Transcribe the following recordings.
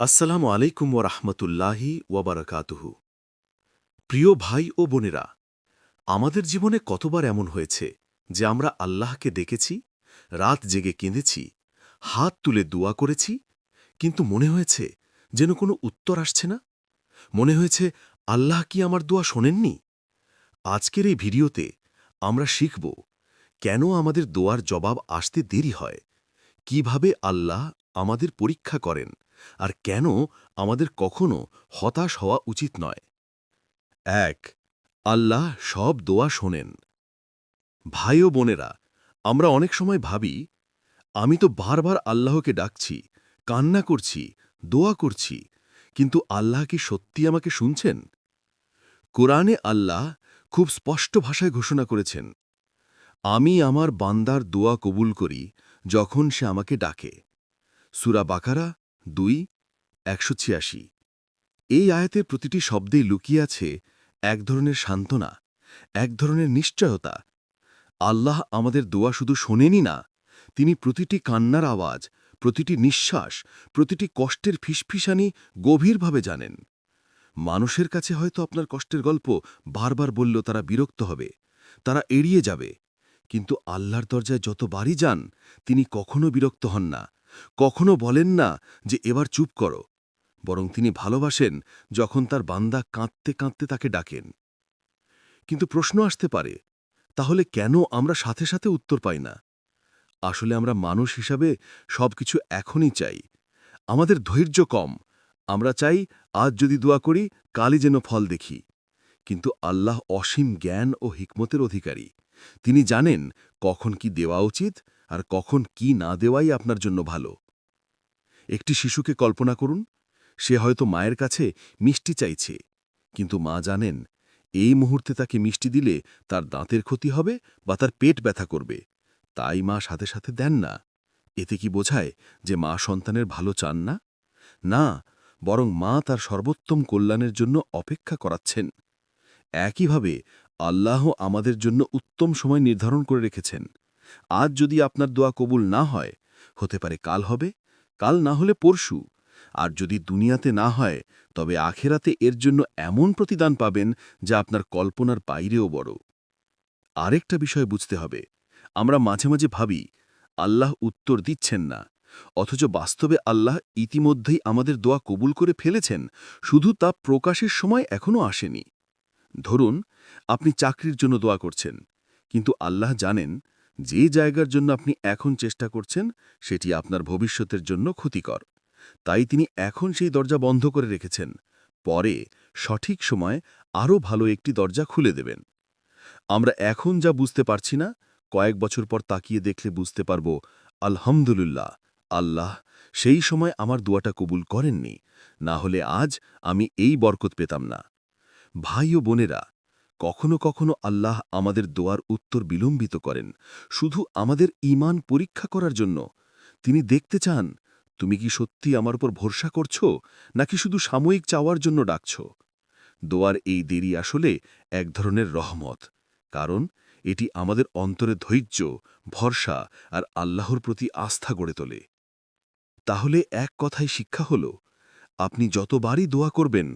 আসসালামু আলাইকুম ও রহমতুল্লাহি ওয়াবারাকাতুহু প্রিয় ভাই ও বোনেরা, আমাদের জীবনে কতবার এমন হয়েছে যে আমরা আল্লাহকে দেখেছি, রাত জেগে কেঁদেছি, হাত তুলে দোয়া করেছি, কিন্তু মনে হয়েছে যেন কোনো উত্তর আসছে না? মনে হয়েছে আল্লাহ কি আমার দোয়া শোনেননি? আজকের এই ভিডিওতে আমরা শিখব কেন আমাদের দোয়ার জবাব আসতে দেরি হয়, কীভাবে আল্লাহ আমাদের পরীক্ষা করেন আর কেন আমাদের কখনো হতাশ হওয়া উচিত নয়। এক, আল্লাহ সব দোয়া শোনেন। ভাই ও বোনেরা, আমরা অনেক সময় ভাবি, আমি তো বারবার আল্লাহকে ডাকছি, কান্না করছি, দোয়া করছি, কিন্তু আল্লাহ কি সত্যি আমাকে শুনছেন? কোরআনে আল্লাহ খুব স্পষ্ট ভাষায় ঘোষণা করেছেন, আমি আমার বান্দার দোয়া কবুল করি যখন সে আমাকে ডাকে। সুরা বাকারা দুই, একশো ছিয়াশি। এই আয়াতের প্রতিটি শব্দেই লুকিয়ে আছে এক ধরনের সান্ত্বনা, এক ধরনের নিশ্চয়তা। আল্লাহ আমাদের দোয়া শুধু শোনেনি না, তিনি প্রতিটি কান্নার আওয়াজ, প্রতিটি নিঃশ্বাস, প্রতিটি কষ্টের ফিসফিসানি গভীরভাবে জানেন। মানুষের কাছে হয়তো আপনার কষ্টের গল্প বারবার বলল তারা বিরক্ত হবে, তারা এড়িয়ে যাবে, কিন্তু আল্লাহর দরজায় যতবারই যান, তিনি কখনো বিরক্ত হন না। কখনো বলেন না যে এবার চুপ করো, বরং তিনি ভালোবাসেন যখন তার বান্দা কাঁদতে কাঁদতে তাকে ডাকেন। কিন্তু প্রশ্ন আসতে পারে, তাহলে কেন আমরা সাথে সাথে উত্তর পাই না? আসলে আমরা মানুষ হিসাবে সবকিছু এখনই চাই। আমাদের ধৈর্য কম, আমরা চাই আজ যদি দোয়া করি, কালই যেন ফল দেখি। কিন্তু আল্লাহ অসীম জ্ঞান ও হিকমতের অধিকারী। তিনি জানেন কখন কি দেওয়া উচিত আর কখন কি না দেওয়াই আপনার জন্য ভালো। একটি শিশুকে কল্পনা করুন, সে হয়তো মায়ের কাছে মিষ্টি চাইছে, কিন্তু মা জানেন, এই মুহূর্তে তাকে মিষ্টি দিলে তার দাঁতের ক্ষতি হবে বা তার পেট ব্যথা করবে। তাই মা সাথে সাথে দেন না। এতে কি বোঝায় যে মা সন্তানের ভালো চান না? না, বরং মা তার সর্বোত্তম কল্যাণের জন্য অপেক্ষা করাচ্ছেন। একইভাবে আল্লাহ আমাদের জন্য উত্তম সময় নির্ধারণ করে রেখেছেন। আজ যদি আপনার দোয়া কবুল না হয়, হতে পারে কাল হবে, কাল না হলে পরশু। আর যদি দুনিয়াতে না হয়, তবে আখেরাতে এর জন্য এমন প্রতিদান পাবেন যা আপনার কল্পনার বাইরেও বড়। আরেকটা বিষয় বুঝতে হবে, আমরা মাঝে মাঝে ভাবি, আল্লাহ উত্তর দিচ্ছেন না, অথচ বাস্তবে আল্লাহ ইতিমধ্যেই আমাদের দোয়া কবুল করে ফেলেছেন, শুধু তা প্রকাশের সময় এখনও আসেনি। ধরুন, আপনি চাকরির জন্য দোয়া করছেন, কিন্তু আল্লাহ জানেন যে জায়গার জন্য আপনি এখন চেষ্টা করছেন, সেটি আপনার ভবিষ্যতের জন্য ক্ষতিকর। তাই তিনি এখন সেই দরজা বন্ধ করে রেখেছেন। পরে, সঠিক সময় আরও ভালো একটি দরজা খুলে দেবেন। আমরা এখন যা বুঝতে পারছি না, কয়েক বছর পর তাকিয়ে দেখলে বুঝতে পারব, আলহামদুলিল্লাহ, আল্লাহ, সেই সময় আমার দোয়াটা কবুল করেননি। না হলে আজ আমি এই বরকত পেতাম না। ভাই ও বোনেরা কখনো কখনো আল্লাহ আমাদের দোয়ার উত্তর বিলম্বিত করেন, শুধু আমাদের ইমান পরীক্ষা করার জন্য। তিনি দেখতে চান, তুমি কি সত্যি আমার উপর ভরসা করছ, নাকি শুধু সাময়িক চাওয়ার জন্য ডাকছ? দোয়ার এই দেরি আসলে এক ধরনের রহমত, কারণ এটি আমাদের অন্তরে ধৈর্য, ভরসা আর আল্লাহর প্রতি আস্থা গড়ে তোলে। তাহলে এক কথায় শিক্ষা হল, আপনি যতবারই দোয়া করবেন,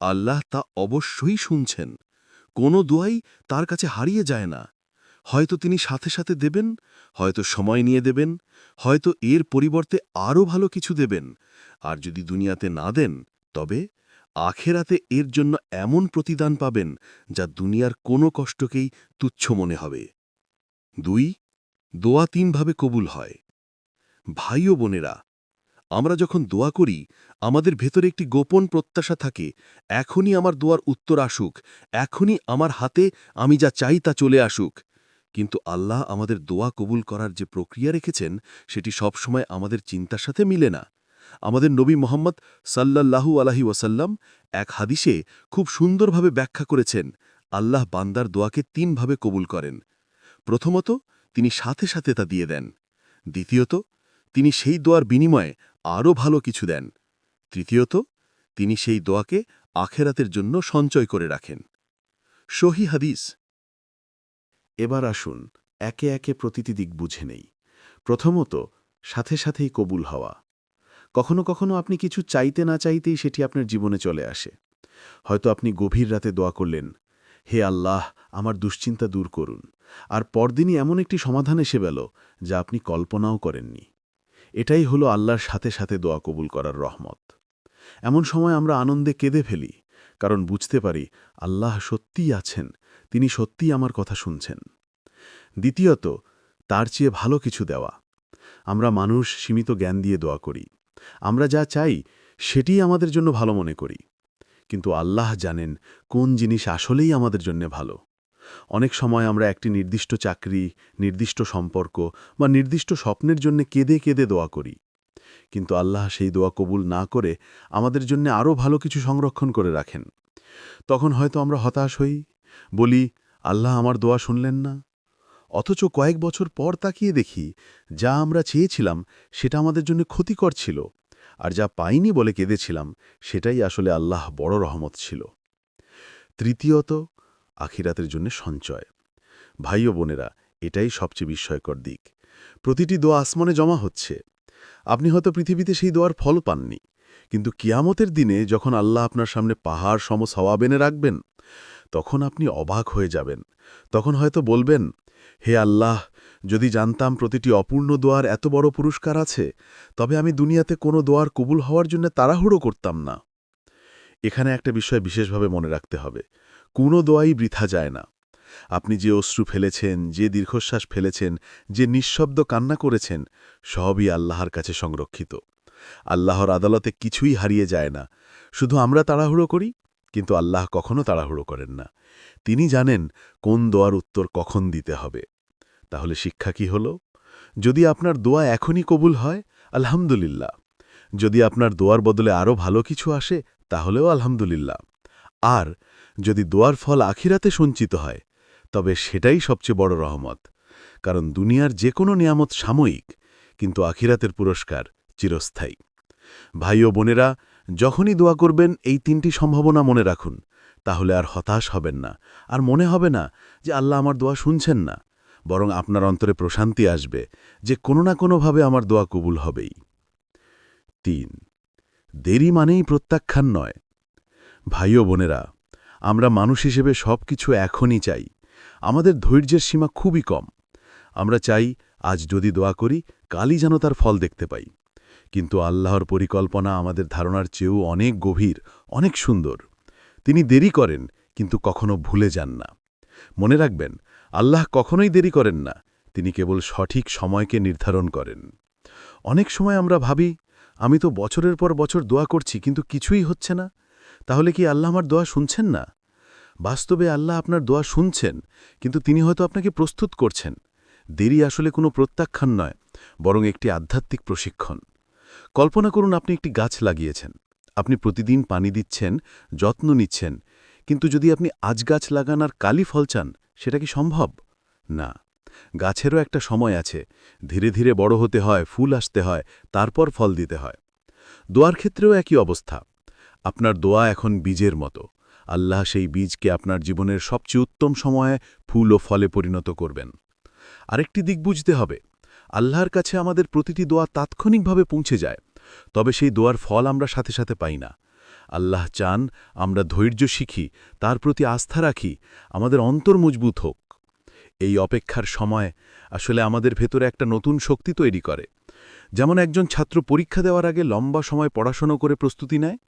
আল্লাহ তা অবশ্যই শুনছেন। কোনো দোয়াই তার কাছে হারিয়ে যায় না। হয়তো তিনি সাথে সাথে দেবেন, হয়তো সময় নিয়ে দেবেন, হয়তো এর পরিবর্তে আরও ভালো কিছু দেবেন। আর যদি দুনিয়াতে না দেন, তবে আখেরাতে এর জন্য এমন প্রতিদান পাবেন যা দুনিয়ার কোনো কষ্টকেই তুচ্ছ মনে হবে। দুই, দোয়া তিনভাবে কবুল হয়। ভাই ও বোনেরা আমরা যখন দোয়া করি, আমাদের ভেতরে একটি গোপন প্রত্যাশা থাকে, এখনই আমার দোয়ার উত্তর আসুক, এখনই আমার হাতে আমি যা চাই তা চলে আসুক। কিন্তু আল্লাহ আমাদের দোয়া কবুল করার যে প্রক্রিয়া রেখেছেন, সেটি সবসময় আমাদের চিন্তার সাথে মিলে না। আমাদের নবী মোহাম্মদ সাল্লাল্লাহু আলাহি ওয়াসাল্লাম এক হাদিসে খুব সুন্দরভাবে ব্যাখ্যা করেছেন, আল্লাহ বান্দার দোয়াকে তিনভাবে কবুল করেন। প্রথমত, তিনি সাথে সাথে তা দিয়ে দেন। দ্বিতীয়ত, তিনি সেই দোয়ার বিনিময়ে আরও ভালো কিছু দেন। তৃতীয়ত, তিনি সেই দোয়াকে আখেরাতের জন্য সঞ্চয় করে রাখেন। সহি হাদিস। এবার আসুন, একে একে প্রতিটি দিক বুঝে নেই। প্রথমত, সাথে সাথেই কবুল হওয়া। কখনো কখনো আপনি কিছু চাইতে না চাইতেই সেটি আপনার জীবনে চলে আসে। হয়তো আপনি গভীর রাতে দোয়া করলেন, হে আল্লাহ, আমার দুশ্চিন্তা দূর করুন। আর পরদিনই এমন একটি সমাধান এসে গেল যা আপনি কল্পনাও করেননি। এটাই হলো আল্লাহর সাথে সাথে দোয়া কবুল করার রহমত। এমন সময় আমরা আনন্দে কেঁদে ফেলি, কারণ বুঝতে পারি আল্লাহ সত্যিই আছেন, তিনি সত্যিই আমার কথা শুনছেন। দ্বিতীয়ত, তার চেয়ে ভালো কিছু দেওয়া। আমরা মানুষ সীমিত জ্ঞান দিয়ে দোয়া করি। আমরা যা চাই, সেটিই আমাদের জন্য ভালো মনে করি। কিন্তু আল্লাহ জানেন কোন জিনিস আসলেই আমাদের জন্য ভালো। অনেক সময় আমরা একটি নির্দিষ্ট চাকরি, নির্দিষ্ট সম্পর্ক বা নির্দিষ্ট স্বপ্নের জন্য কেঁদে কেঁদে দোয়া করি। কিন্তু আল্লাহ সেই দোয়া কবুল না করে আমাদের জন্য আরও ভালো কিছু সংরক্ষণ করে রাখেন। তখন হয়তো আমরা হতাশ হই, বলি, আল্লাহ আমার দোয়া শুনলেন না। অথচ কয়েক বছর পর তাকিয়ে দেখি, যা আমরা চেয়েছিলাম সেটা আমাদের জন্য ক্ষতিকর ছিল, আর যা পাইনি বলে কেঁদেছিলাম সেটাই আসলে আল্লাহ বড় রহমত ছিল। তৃতীয়ত আখিরাতের জন্য সঞ্চয়। ভাই ও বোনেরা, এটাই সবচেয়ে বিস্ময়কর দিক। প্রতিটি দোয়া আসমানে জমা হচ্ছে। আপনি হয়তো পৃথিবীতে সেই দোয়ার ফল পাননি। কিন্তু কিয়ামতের দিনে যখন আল্লাহ আপনার সামনে পাহাড় সম সওয়াব এনে রাখবেন, তখন আপনি অবাক হয়ে যাবেন। তখন হয়তো বলবেন, হে আল্লাহ, যদি জানতাম প্রতিটি অপূর্ণ দোয়ার এত বড় পুরস্কার আছে, তবে আমি দুনিয়াতে কোনো দোয়ার কবুল হওয়ার জন্য তাড়াহুড়ো করতাম না। এখানে একটা বিষয় বিশেষভাবে মনে রাখতে হবে। কোনো দোয়াই বৃথা যায় না। আপনি যে অশ্রু ফেলেছেন, যে দীর্ঘশ্বাস ফেলেছেন, যে নিঃশব্দ কান্না করেছেন, সবই আল্লাহর কাছে সংরক্ষিত। আল্লাহর আদালতে কিছুই হারিয়ে যায় না। শুধু আমরা তাড়াহুড়ো করি, কিন্তু আল্লাহ কখনো তাড়াহুড়ো করেন না। তিনি জানেন কোন দোয়ার উত্তর কখন দিতে হবে। তাহলে শিক্ষা কি হল? যদি আপনার দোয়া এখনই কবুল হয়, আলহামদুলিল্লাহ। যদি আপনার দোয়ার বদলে আরও ভালো কিছু আসে, তাহলেও আলহামদুলিল্লাহ। আর যদি দোয়ার ফল আখিরাতে সঞ্চিত হয়, তবে সেটাই সবচেয়ে বড় রহমত। কারণ দুনিয়ার যে কোনো নিয়ামত সাময়িক, কিন্তু আখিরাতের পুরস্কার চিরস্থায়ী। ভাই ও বোনেরা, যখনই দোয়া করবেন, এই তিনটি সম্ভাবনা মনে রাখুন, তাহলে আর হতাশ হবেন না। আর মনে হবে না যে আল্লাহ আমার দোয়া শুনছেন না, বরং আপনার অন্তরে প্রশান্তি আসবে যে কোনো না কোনোভাবে আমার দোয়া কবুল হবেই। তিন, দেরি মানেই প্রত্যাখ্যান নয়। ভাই ও বোনেরা আমরা মানুষ হিসেবে সব কিছু এখনই চাই। আমাদের ধৈর্যের সীমা খুবই কম। আমরা চাই, আজ যদি দোয়া করি, কালই যেন তার ফল দেখতে পাই। কিন্তু আল্লাহর পরিকল্পনা আমাদের ধারণার চেয়েও অনেক গভীর, অনেক সুন্দর। তিনি দেরি করেন, কিন্তু কখনো ভুলে যান না। মনে রাখবেন, আল্লাহ কখনোই দেরি করেন না। তিনি কেবল সঠিক সময়কে নির্ধারণ করেন। অনেক সময় আমরা ভাবি, আমি তো বছরের পর বছর দোয়া করছি, কিন্তু কিছুই হচ্ছে না। তাহলে কি আল্লাহ আমার দোয়া শুনছেন না? বাস্তবে আল্লাহ আপনার দোয়া শুনছেন, কিন্তু তিনি হয়তো আপনাকে প্রস্তুত করছেন। দেরি আসলে কোনো প্রত্যাখ্যান নয়, বরং একটি আধ্যাত্মিক প্রশিক্ষণ। কল্পনা করুন আপনি একটি গাছ লাগিয়েছেন। আপনি প্রতিদিন পানি দিচ্ছেন, যত্ন নিচ্ছেন, কিন্তু যদি আপনি আজ গাছ লাগান আর কালি ফল চান, সেটা কি সম্ভব? না। গাছেরও একটা সময় আছে। ধীরে ধীরে বড় হতে হয়, ফুল আসতে হয়, তারপর ফল দিতে হয়। দোয়ার ক্ষেত্রেও একই অবস্থা। আপনার দোয়া এখন বীজের মতো। আল্লাহ সেই বীজকে আপনার জীবনের সবচেয়ে উত্তম সময়ে ফুল ও ফলে পরিণত করবেন। আরেকটি দিক বুঝতে হবে, আল্লাহর কাছে আমাদের প্রতিটি দোয়া তাৎক্ষণিকভাবে পৌঁছে যায়, তবে সেই দোয়ার ফল আমরা সাথে সাথে পাই না। আল্লাহ চান আমরা ধৈর্য শিখি, তার প্রতি আস্থা রাখি, আমাদের অন্তর মজবুত হোক। এই অপেক্ষার সময় আসলে আমাদের ভেতরে একটা নতুন শক্তি তৈরি করে। যেমন একজন ছাত্র পরীক্ষা দেওয়ার আগে লম্বা সময় পড়াশোনা করে প্রস্তুতি নেয়,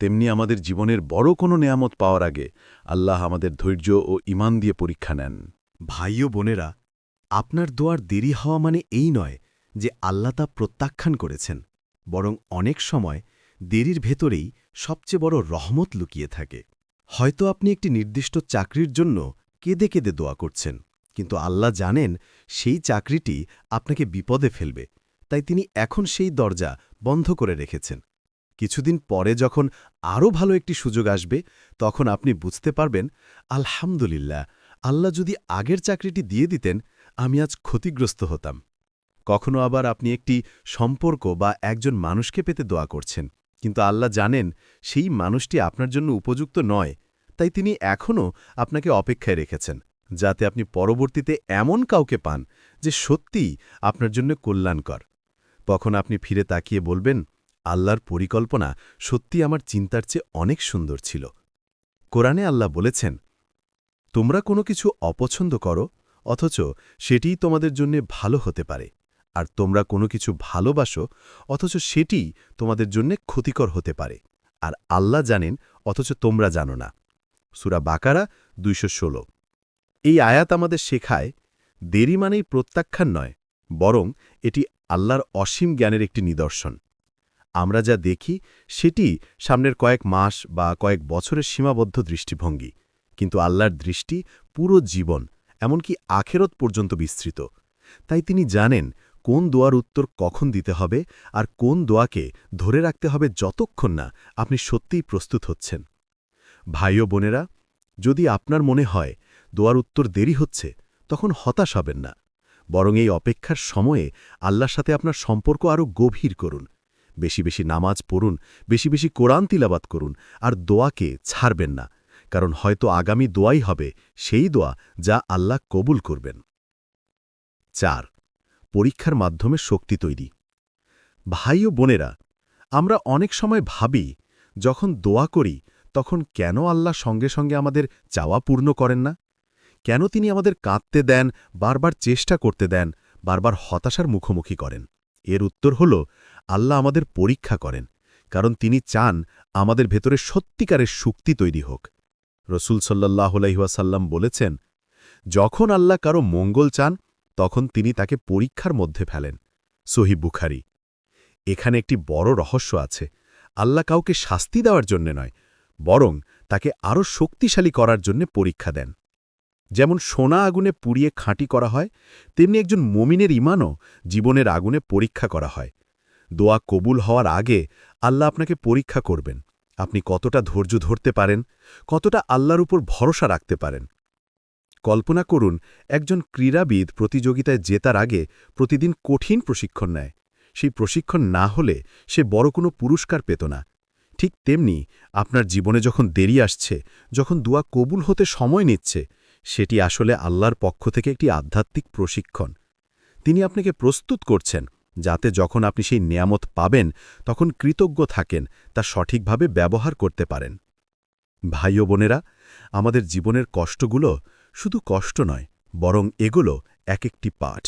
তেমনি আমাদের জীবনের বড় কোনো নেয়ামত পাওয়ার আগে আল্লাহ আমাদের ধৈর্য ও ইমান দিয়ে পরীক্ষা নেন। ভাই ও বোনেরা, আপনার দোয়ার দেরি হওয়া মানে এই নয় যে আল্লাহ তা প্রত্যাখ্যান করেছেন, বরং অনেক সময় দেরির ভেতরেই সবচেয়ে বড় রহমত লুকিয়ে থাকে। হয়তো আপনি একটি নির্দিষ্ট চাকরির জন্য কেঁদে কেঁদে দোয়া করছেন, কিন্তু আল্লাহ জানেন সেই চাকরিটি আপনাকে বিপদে ফেলবে। তাই তিনি এখন সেই দরজা বন্ধ করে রেখেছেন। কিছুদিন পরে যখন আরও ভালো একটি সুযোগ আসবে, তখন আপনি বুঝতে পারবেন, আলহামদুলিল্লাহ, আল্লাহ যদি আগের চাকরিটি দিয়ে দিতেন, আমি আজ ক্ষতিগ্রস্ত হতাম। কখনো আবার আপনি একটি সম্পর্ক বা একজন মানুষকে পেতে দোয়া করছেন, কিন্তু আল্লাহ জানেন সেই মানুষটি আপনার জন্য উপযুক্ত নয়, তাই তিনি এখনও আপনাকে অপেক্ষায় রেখেছেন, যাতে আপনি পরবর্তীতে এমন কাউকে পান যে সত্যিই আপনার জন্য কল্যাণকর। তখন আপনি ফিরে তাকিয়ে বলবেন, আল্লাহর পরিকল্পনা সত্যি আমার চিন্তার চেয়ে অনেক সুন্দর ছিল। কোরআনে আল্লাহ বলেছেন, তোমরা কোনো কিছু অপছন্দ করো, অথচ সেটিই তোমাদের জন্য ভালো হতে পারে। আর তোমরা কোনো কিছু ভালোবাসো, অথচ সেটিই তোমাদের জন্য ক্ষতিকর হতে পারে। আর আল্লাহ জানেন, অথচ তোমরা জানো না। সুরা বাকারা, দুইশো ষোলো। এই আয়াত আমাদের শেখায়, দেরি মানেই প্রত্যাখ্যান নয়, বরং এটি আল্লাহর অসীম জ্ঞানের একটি নিদর্শন। আমরা যা দেখি, সেটি সামনের কয়েক মাস বা কয়েক বছরের সীমাবদ্ধ দৃষ্টিভঙ্গি। কিন্তু আল্লাহর দৃষ্টি পুরো জীবন, এমনকি আখেরত পর্যন্ত বিস্তৃত। তাই তিনি জানেন কোন দোয়ার উত্তর কখন দিতে হবে আর কোন দোয়াকে ধরে রাখতে হবে যতক্ষণ না আপনি সত্যিই প্রস্তুত হচ্ছেন। ভাই ও বোনেরা, যদি আপনার মনে হয় দোয়ার উত্তর দেরি হচ্ছে, তখন হতাশ হবেন না। বরং এই অপেক্ষার সময়ে আল্লাহর সাথে আপনার সম্পর্ক আরও গভীর করুন। বেশি বেশি নামাজ পড়ুন, বেশি বেশি কোরআন তিলাবাত করুন, আর দোয়াকে ছাড়বেন না, কারণ হয়তো আগামী দোয়াই হবে সেই দোয়া যা আল্লাহ কবুল করবেন। চার, পরীক্ষার মাধ্যমে শক্তি তৈরি। ভাই ও বোনেরা, আমরা অনেক সময় ভাবি, যখন দোয়া করি, তখন কেন আল্লাহ সঙ্গে সঙ্গে আমাদের চাওয়া পূর্ণ করেন না? কেন তিনি আমাদের কাঁদতে দেন, বারবার চেষ্টা করতে দেন, বারবার হতাশার মুখোমুখি করেন? এর উত্তর হল, আল্লাহ আমাদের পরীক্ষা করেন, কারণ তিনি চান আমাদের ভেতরে সত্যিকারের শক্তি তৈরি হোক। রসুল সাল্লাহ বলেছেন, যখন আল্লাহ কারও মঙ্গল চান, তখন তিনি তাকে পরীক্ষার মধ্যে ফেলেন। সহি বুখারি। এখানে একটি বড় রহস্য আছে। আল্লাহ কাউকে শাস্তি দেওয়ার জন্যে নয়, বরং তাকে আরও শক্তিশালী করার জন্য পরীক্ষা দেন। যেমন সোনা আগুনে পুড়িয়ে খাঁটি করা হয়, তেমনি একজন মমিনের ইমানও জীবনের আগুনে পরীক্ষা করা হয়। দোয়া কবুল হওয়ার আগে আল্লাহ আপনাকে পরীক্ষা করবেন। আপনি কতটা ধৈর্য ধরতে পারেন, কতটা আল্লাহর উপর ভরসা রাখতে পারেন। কল্পনা করুন, একজন ক্রীড়াবিদ প্রতিযোগিতায় জেতার আগে প্রতিদিন কঠিন প্রশিক্ষণ নেয়। সেই প্রশিক্ষণ না হলে সে বড় কোনো পুরস্কার পেত না। ঠিক তেমনি আপনার জীবনে যখন দেরি আসছে, যখন দোয়া কবুল হতে সময় নিচ্ছে সেটি আসলে আল্লাহর পক্ষ থেকে একটি আধ্যাত্মিক প্রশিক্ষণ। তিনি আপনাকে প্রস্তুত করছেন, যাতে যখন আপনি সেই নিয়ামত পাবেন, তখন কৃতজ্ঞ থাকেন, তা সঠিকভাবে ব্যবহার করতে পারেন। ভাই ও বোনেরা, আমাদের জীবনের কষ্টগুলো শুধু কষ্ট নয়, বরং এগুলো এক একটি পাঠ।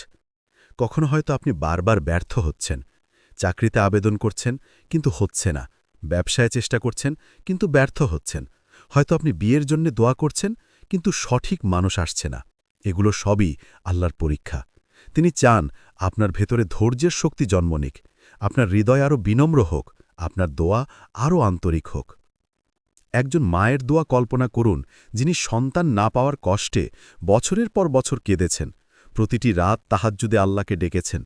কখনো হয়তো আপনি বারবার ব্যর্থ হচ্ছেন, চাকরিতে আবেদন করছেন, কিন্তু হচ্ছে না, ব্যবসায় চেষ্টা করছেন, কিন্তু ব্যর্থ হচ্ছেন। হয়তো আপনি বিয়ের জন্য দোয়া করছেন কিন্তু সঠিক মানুষ আসছে না। এগুলো সবই আল্লাহর পরীক্ষা। তিনি চান আপনার ভেতরে ধৈর্যের শক্তি জন্ম নিক। আপনার হৃদয় আরও বিনম্র হোক। আপনার দোয়া আরও আন্তরিক হোক। একজন মায়ের দোয়া কল্পনা করুন, যিনি সন্তান না পাওয়ার কষ্টে বছরের পর বছর কেঁদেছেন। প্রতিটি রাত তাহাজ্জুদে আল্লাহকে ডেকেছেন।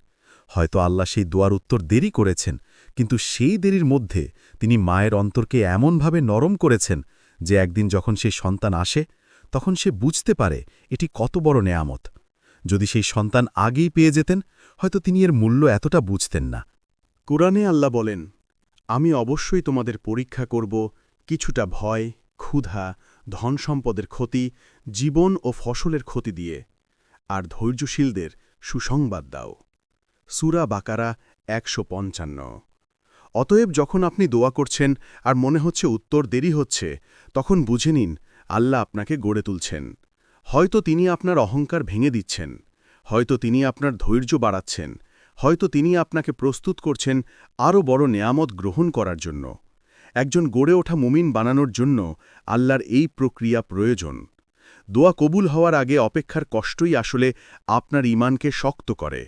হয়তো আল্লাহ সেই দোয়ার উত্তর দেরি করেছেন, কিন্তু সেই দেরির মধ্যে তিনি মায়ের অন্তরকে এমনভাবে নরম করেছেন যে একদিন যখন সেই সন্তান আসে তখন সে বুঝতে পারে এটি কত বড় নেয়ামত। যদি সেই সন্তান আগেই পেয়ে যেতেন, হয়তো তিনি এর মূল্য এতটা বুঝতেন না। কোরআনে আল্লাহ বলেন, আমি অবশ্যই তোমাদের পরীক্ষা করব কিছুটা ভয়, ক্ষুধা ধন সম্পদের ক্ষতি, জীবন ও ফসলের ক্ষতি দিয়ে, আর ধৈর্যশীলদের সুসংবাদ দাও। সুরা বাকারা একশো পঞ্চান্ন। অতএব যখন আপনি দোয়া করছেন আর মনে হচ্ছে উত্তর দেরি হচ্ছে, তখন বুঝে নিন আল্লাহ আপনাকে গড়ে তুলছেন। হয়তো তিনি আপনার অহংকার ভেঙে দিচ্ছেন। হয়তো তিনি আপনার ধৈর্য বাড়াচ্ছেন। হয়তো তিনি আপনাকে প্রস্তুত করছেন আরও বড় নেয়ামত গ্রহণ করার জন্য। একজন গড়ে ওঠা মুমিন বানানোর জন্য আল্লাহর এই প্রক্রিয়া প্রয়োজন। দোয়া কবুল হওয়ার আগে অপেক্ষার কষ্টই আসলে আপনার ইমানকে শক্ত করে।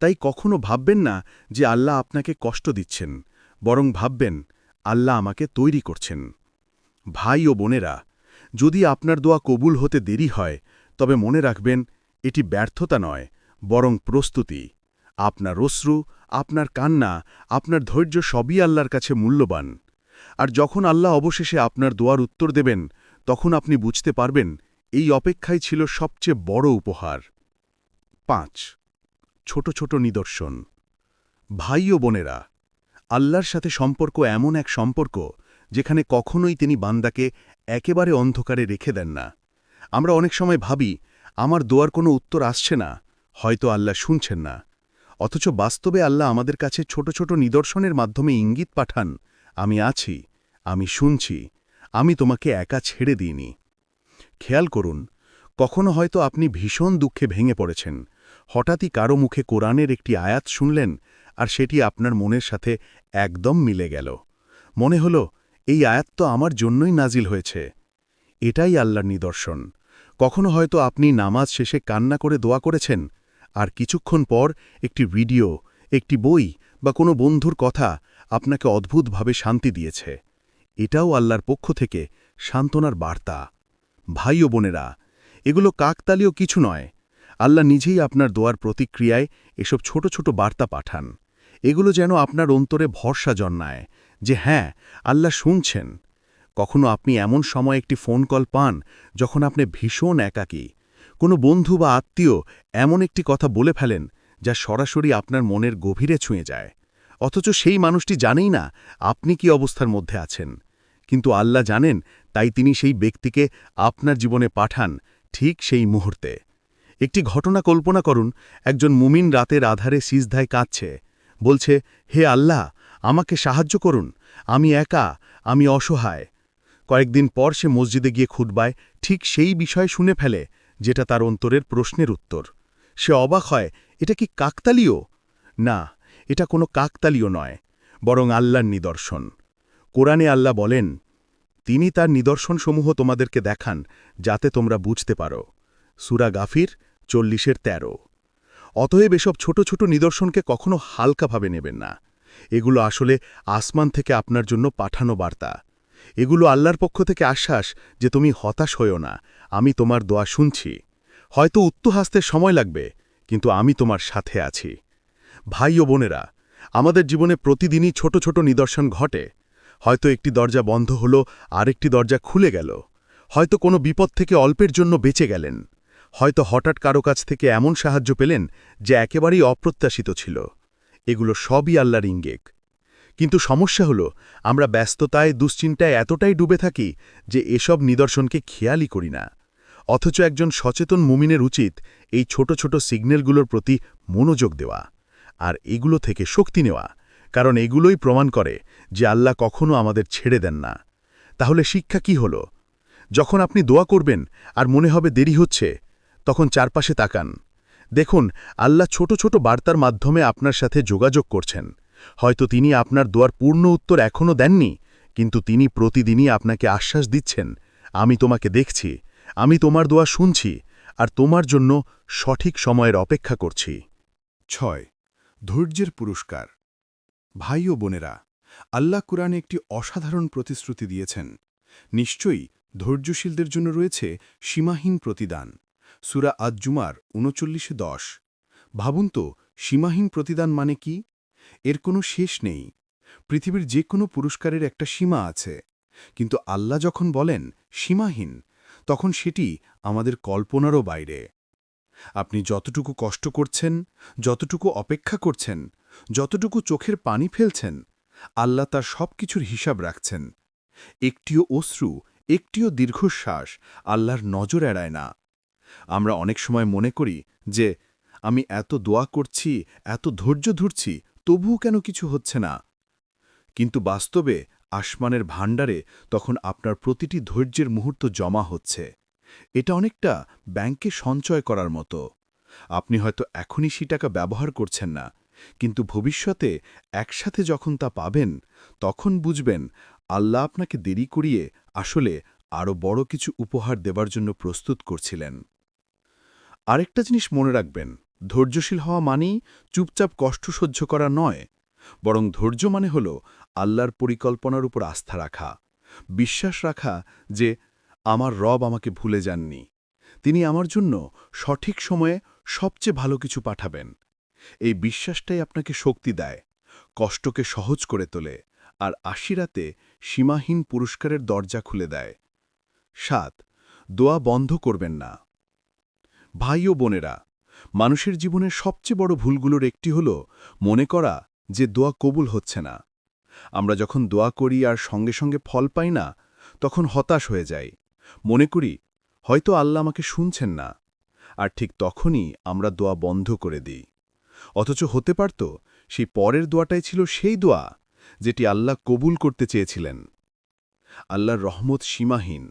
তাই কখনো ভাববেন না যে আল্লাহ আপনাকে কষ্ট দিচ্ছেন। বরং ভাববেন, আল্লাহ আমাকে তৈরি করছেন। ভাই ও বোনেরা যদি আপনার দোয়া কবুল হতে দেরি হয়, তবে মনে রাখবেন, এটি ব্যর্থতা নয়, বরং প্রস্তুতি। আপনার অশ্রু, আপনার কান্না, আপনার ধৈর্য সবই আল্লাহর কাছে মূল্যবান। আর যখন আল্লাহ অবশেষে আপনার দোয়ার উত্তর দেবেন, তখন আপনি বুঝতে পারবেন, এই অপেক্ষাই ছিল সবচেয়ে বড় উপহার। পাঁচ, ছোট ছোট নিদর্শন। ভাই ও বোনেরা, আল্লাহর সাথে সম্পর্ক এমন এক সম্পর্ক যেখানে কখনোই তিনি বান্দাকে একেবারে অন্ধকারে রেখে দেন না। আমরা অনেক সময় ভাবি, আমার দোয়ার কোনো উত্তর আসছে না, হয়তো আল্লাহ শুনছেন না। অথচ বাস্তবে আল্লাহ আমাদের কাছে ছোট ছোট নিদর্শনের মাধ্যমে ইঙ্গিত পাঠান, আমি আছি, আমি শুনছি, আমি তোমাকে একা ছেড়ে দিইনি। খেয়াল করুন, কখনো হয়তো আপনি ভীষণ দুঃখে ভেঙে পড়েছেন। হঠাৎই কারও মুখে কোরআনের একটি আয়াত শুনলেন আর সেটি আপনার মনের সাথে একদম মিলে গেল। মনে হল এই আয়াত তো আমার জন্যই নাজিল হয়েছে। এটাই আল্লাহর নিদর্শন। কখনো হয়তো আপনি নামাজ শেষে কান্না করে দোয়া করেছেন, আর কিছুক্ষণ পর একটি ভিডিও, একটি বই বা কোনো বন্ধুর কথা আপনাকে অদ্ভুতভাবে শান্তি দিয়েছে। এটাও আল্লাহর পক্ষ থেকে সান্ত্বনার বার্তা। ভাই ও বোনেরা, এগুলো কাকতালীয় কিছু নয়। আল্লাহ নিজেই আপনার দোয়ার প্রতিক্রিয়ায় এসব ছোট ছোট বার্তা পাঠান। এগুলো যেন আপনার অন্তরে ভরসা জন্মায় যে হ্যাঁ আল্লাহ শুনছেন। কখনো আপনি এমন সময় একটি ফোন কল পান যখন আপনি ভীষণ একাকী। কোনো বন্ধু বা আত্মীয় এমন একটি কথা বলে ফেলেন যা সরাসরি আপনার মনের গভীরে ছুঁয়ে যায়। অথচ সেই মানুষটি জানেই না আপনি কি অবস্থার মধ্যে আছেন। কিন্তু আল্লাহ জানেন তাই তিনি সেই ব্যক্তিকে আপনার জীবনে পাঠান ঠিক সেই মুহূর্তে। একটি ঘটনা কল্পনা করুন, একজন মুমিন রাতের আধারে সিজধায় কাঁদছে। বলছে, হে আল্লাহ, আমাকে সাহায্য করুন, আমি একা, আমি অসহায়। কয়েকদিন পর সে মসজিদে গিয়ে খুটবায় ঠিক সেই বিষয় শুনে ফেলে, যেটা তার অন্তরের প্রশ্নের উত্তর। সে অবাক হয়, এটা কি কাকতালীয়? না, এটা কোনো কাকতালীয় নয়, বরং আল্লাহর নিদর্শন। কোরআনে আল্লাহ বলেন, তিনি তার নিদর্শনসমূহ তোমাদেরকে দেখান, যাতে তোমরা বুঝতে পারো। সুরা গাফির, চল্লিশের তেরো। অতএব এসব ছোট ছোট নিদর্শনকে কখনো হালকাভাবে নেবেন না। এগুলো আসলে আসমান থেকে আপনার জন্য পাঠানো বার্তা। এগুলো আল্লাহর পক্ষ থেকে আশ্বাস যে তুমি হতাশ হইও না। আমি তোমার দোয়া শুনছি। হয়তো উত্তর হাসতে সময় লাগবে, কিন্তু আমি তোমার সাথে আছি। ভাই ও বোনেরা, আমাদের জীবনে প্রতিদিনই ছোট ছোট নিদর্শন ঘটে। হয়তো একটি দরজা বন্ধ হল, আরেকটি দরজা খুলে গেল। হয়তো কোনো বিপদ থেকে অল্পের জন্য বেঁচে গেলেন। হয়তো হঠাৎ কারও কাছ থেকে এমন সাহায্য পেলেন যে একেবারেই অপ্রত্যাশিত ছিল। এগুলো সবই আল্লাহর ইঙ্গেক কিন্তু সমস্যা হলো, আমরা ব্যস্ততায়, দুশ্চিন্তায় এতটাই ডুবে থাকি যে এসব নিদর্শনকে খেয়ালই করি না। অথচ একজন সচেতন মুমিনের উচিত এই ছোট ছোট সিগন্যালগুলোর প্রতি মনোযোগ দেওয়া আর এগুলো থেকে শক্তি নেওয়া, কারণ এগুলোই প্রমাণ করে যে আল্লাহ কখনো আমাদের ছেড়ে দেন না। তাহলে শিক্ষা কি হল? যখন আপনি দোয়া করবেন আর মনে হবে দেরি হচ্ছে তখন চারপাশে তাকান। দেখুন, আল্লাহ ছোট ছোট বার্তার মাধ্যমে আপনার সাথে যোগাযোগ করছেন। হয়তো তিনি আপনার দোয়ার পূর্ণ উত্তর এখনও দেননি, কিন্তু তিনি প্রতিদিনই আপনাকে আশ্বাস দিচ্ছেন, আমি তোমাকে দেখছি, আমি তোমার দোয়া শুনছি, আর তোমার জন্য সঠিক সময়ের অপেক্ষা করছি। ছয়, ধৈর্যের পুরস্কার। ভাই ও বোনেরা, আল্লাহ কুরআনে একটি অসাধারণ প্রতিশ্রুতি দিয়েছেন। নিশ্চয়ই ধৈর্যশীলদের জন্য রয়েছে সীমাহীন প্রতিদান। সুরা আজ্জুমার উনচল্লিশে দশ। ভাবুন তো, সীমাহীন প্রতিদান মানে কি? এর কোনো শেষ নেই। পৃথিবীর যে কোনো পুরস্কারের একটা সীমা আছে। কিন্তু আল্লাহ যখন বলেন সীমাহীন, তখন সেটি আমাদের কল্পনারও বাইরে। আপনি যতটুকু কষ্ট করছেন, যতটুকু অপেক্ষা করছেন, যতটুকু চোখের পানি ফেলছেন, আল্লাহ তার সব কিছুর হিসাব রাখছেন। একটিও অশ্রু, একটিও দীর্ঘশ্বাস আল্লাহর নজর এড়ায় না। আমরা অনেক সময় মনে করি যে, আমি এত দোয়া করছি, এত ধৈর্য ধরছি, তবুও কেন কিছু হচ্ছে না? কিন্তু বাস্তবে আসমানের ভাণ্ডারে তখন আপনার প্রতিটি ধৈর্যের মুহূর্ত জমা হচ্ছে। এটা অনেকটা ব্যাংকে সঞ্চয় করার মতো। আপনি হয়তো এখনই সে টাকা ব্যবহার করছেন না, কিন্তু ভবিষ্যতে একসাথে যখন তা পাবেন, তখন বুঝবেন আল্লাহ আপনাকে দেরি করিয়ে আসলে আরও বড় কিছু উপহার দেবার জন্য প্রস্তুত করছিলেন। আরেকটা জিনিস মনে রাখবেন, ধৈর্যশীল হওয়া মানেই চুপচাপ কষ্ট সহ্য করা নয়, বরং ধৈর্য মানে হল আল্লাহর পরিকল্পনার উপর আস্থা রাখা, বিশ্বাস রাখা যে আমার রব আমাকে ভুলে যাননি, তিনি আমার জন্য সঠিক সময়ে সবচেয়ে ভালো কিছু পাঠাবেন। এই বিশ্বাসটাই আপনাকে শক্তি দেয়, কষ্টকে সহজ করে তোলে আর আশিরাতে সীমাহীন পুরস্কারের দরজা খুলে দেয়। সাত, দোয়া বন্ধ করবেন না। ভাই ও বোনেরা, মানুষের জীবনের সবচেয়ে বড় ভুলগুলোর একটি হল মনে করা যে দোয়া কবুল হচ্ছে না। আমরা যখন দোয়া করি আর সঙ্গে সঙ্গে ফল পাই না, তখন হতাশ হয়ে যাই। মনে করি, হয়তো আল্লাহ আমাকে শুনছেন না, আর ঠিক তখনই আমরা দোয়া বন্ধ করে দিই। অথচ হতে পারত, সেই পরের দোয়াটাই ছিল সেই দোয়া, যেটি আল্লাহ কবুল করতে চেয়েছিলেন। আল্লাহর রহমত সীমাহীন।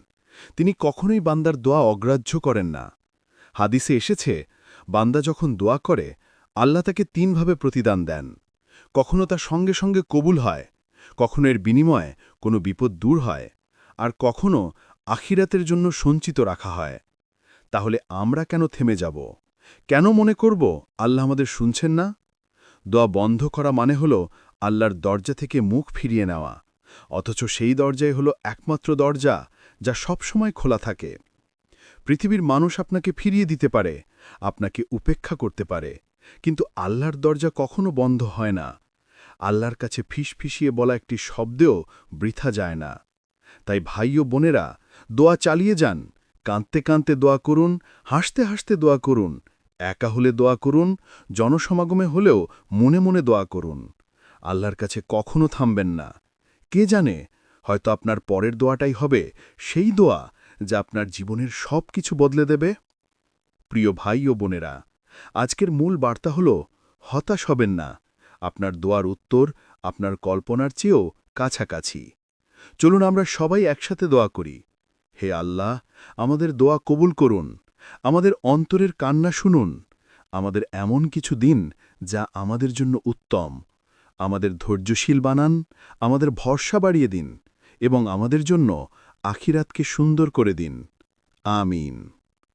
তিনি কখনোই বান্দার দোয়া অগ্রাহ্য করেন না। হাদিসে এসেছে, বান্দা যখন দোয়া করে, আল্লাহ তাকে তিনভাবে প্রতিদান দেন। কখনো তা সঙ্গে সঙ্গে কবুল হয়, কখনো এর বিনিময়ে কোনো বিপদ দূর হয়, আর কখনো আখিরাতের জন্য সঞ্চিত রাখা হয়। তাহলে আমরা কেন থেমে যাব? কেন মনে করব আল্লাহ আমাদের শুনছেন না? দোয়া বন্ধ করা মানে হল আল্লাহর দরজা থেকে মুখ ফিরিয়ে নেওয়া, অথচ সেই দরজাই হল একমাত্র দরজা যা সবসময় খোলা থাকে। পৃথিবীর মানুষ আপনাকে ফিরিয়ে দিতে পারে, আপনাকে উপেক্ষা করতে পারে। কিন্তু আল্লাহর দরজা কখনো বন্ধ হয় না। আল্লাহর কাছে ফিসফিসিয়ে বলা একটি শব্দেও বৃথা যায় না। তাই ভাই ও বোনেরা, দোয়া চালিয়ে যান। কাঁদতে কাঁদতে দোয়া করুন, হাসতে হাসতে দোয়া করুন। একা হলে দোয়া করুন, জনসমাগমে হলেও মনে মনে দোয়া করুন। আল্লাহর কাছে কখনো থামবেন না। কে জানে, হয়তো আপনার পরের দোয়াটাই হবে সেই দোয়া যা আপনার জীবনের সব কিছু বদলে দেবে? প্রিয় ভাই ও বোনেরা, আজকের মূল বার্তা হল, হতাশ হবেন না। আপনার দোয়ার উত্তর, আপনার কল্পনার চেয়েও কাছাকাছি। চলুন আমরা সবাই একসাথে দোয়া করি। হে আল্লাহ, আমাদের দোয়া কবুল করুন। আমাদের অন্তরের কান্না শুনুন। আমাদের এমন কিছু দিন যা আমাদের জন্য উত্তম। আমাদের ধৈর্যশীল বানান, আমাদের ভরসা বাড়িয়ে দিন এবং আমাদের জন্য আখিরাতকে সুন্দর করে দিন। আমিন।